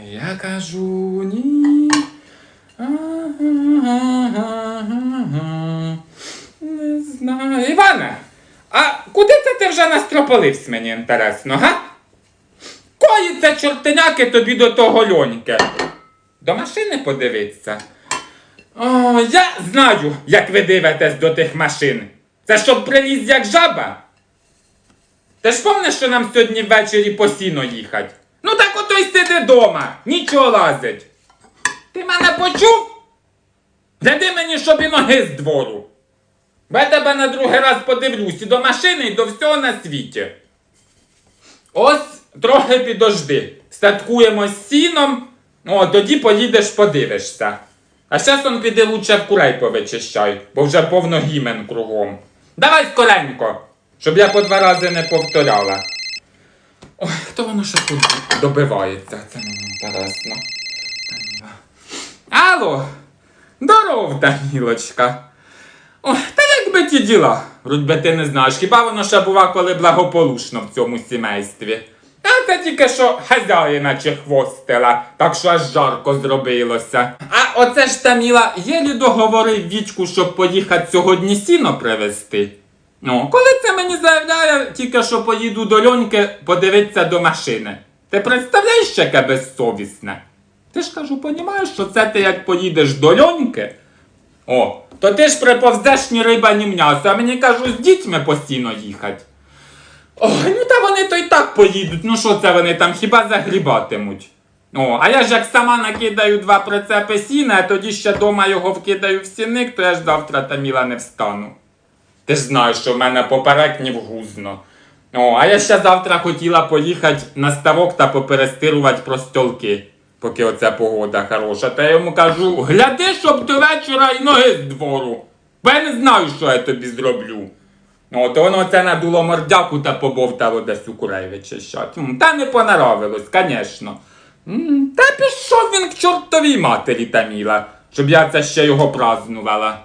Я кажу ні. Не знаю. Іване, а куди це ти вже настропалився, мені інтересно, га? Кої це чортеняки тобі до того льоньки? До машини подивитися. О, я знаю, як ви дивитесь до тих машин. Це щоб приліз як жаба? Ти ж помниш, що нам сьогодні ввечері по сіно їхать? Й сиди дома, нічого лазить. Ти мене почув? Гляди мені, щоб і ноги з двору. Я тебе на другий раз подивлюсь і до машини, і до всього на світі. Ось трохи підожди. Статкуємо з сіном, о, тоді поїдеш подивишся. А зараз он піди лучше в курей повичищай, бо вже повно гімен кругом. Давай скоренько, щоб я по два рази не повторяла. Ой, хто воно ще тут добивається? Це мені інтересно. Даніла. Алло! Здоров, Данілочка. Ой, та як би ті діла? Вроді ти не знаєш, хіба воно ще бува, коли благополучно в цьому сімействі? А це тільки що хазяїна чехвостила, так що аж жарко зробилося. А оце ж Таміла єлі договорив Вітьку, щоб поїхати сьогодні сіно привезти. Ну, коли це мені заявляє, тільки що поїду до льоньки подивитися до машини. Ти представляєш, яке безсовісне? Ти ж кажу, понімаєш, що це ти як поїдеш до льоньки? О, то ти ж приповзеш ні риба, ні м'ясо, а мені кажу, з дітьми постійно їхать. Ой, ну та вони то й так поїдуть. Ну що це вони там хіба загрібатимуть? О, а я ж як сама накидаю два прицепи сіна, а тоді ще дома його вкидаю в сіник, то я ж завтра таміла не встану. Ти ж знаєш, що в мене поперек ні вгузно. О, а я ще завтра хотіла поїхати на ставок та поперестирувати простьолки, поки оця погода хороша. Та я йому кажу, гляди, щоб до вечора й ноги з двору. Бо я не знаю, що я тобі зроблю. О, то воно це надуло мордяку та побовтало десь у курей вичищать. Та не понаравилось, звісно. Та пішов він к чортовій матері Таміла, щоб я це ще його празнувала.